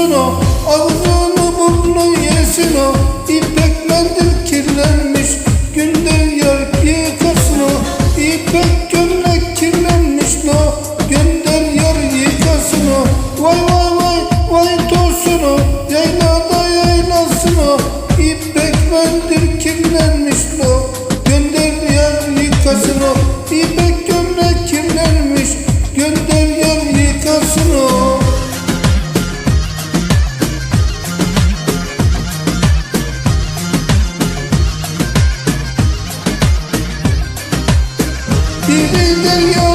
o Ağzını burnunu yesin o. İpek mendil kirlenmiş Gündür yar yıkasın o. İpek gömlek kirlenmiş lo Gönder yar yıkasın o. Vay vay vay vay tosun o Yaylada yaylasın o. İpek mendil kirlenmiş lo Gönder yar yıkasın o. İpek del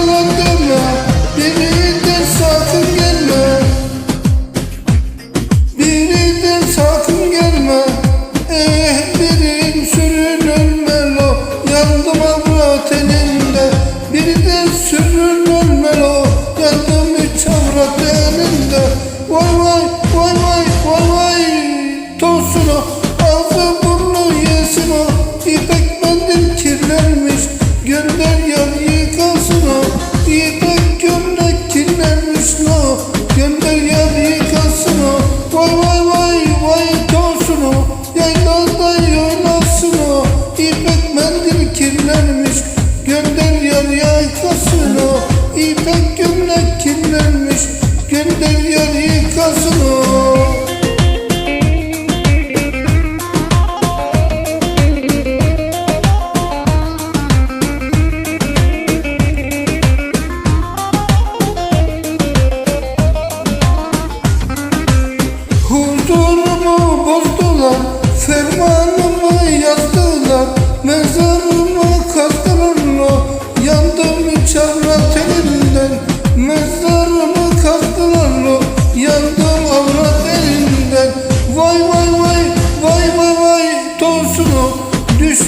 Yıkasın o. İpek gömlek kirlenmiş Gönder yar yıkasın o. Huzurumu bozdular, fermanımı yazdılar Mezarımı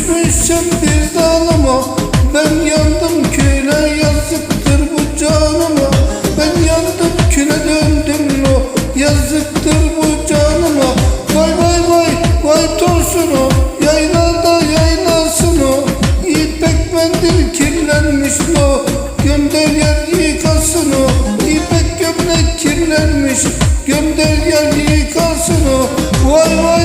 Düşmüşüm bir dalıma, ben yandım köyle yazıktır bu canıma. Ben yandım küle döndüm lo, yazıktır bu canıma. Vay vay vay, vay tosunu Yaylada yaylasın o. İpek mendil kirlenmiş lo Gönder yer yıkasın o. İpek gömlek kirlenmiş. Gönder yer yıkasın o. Vay vay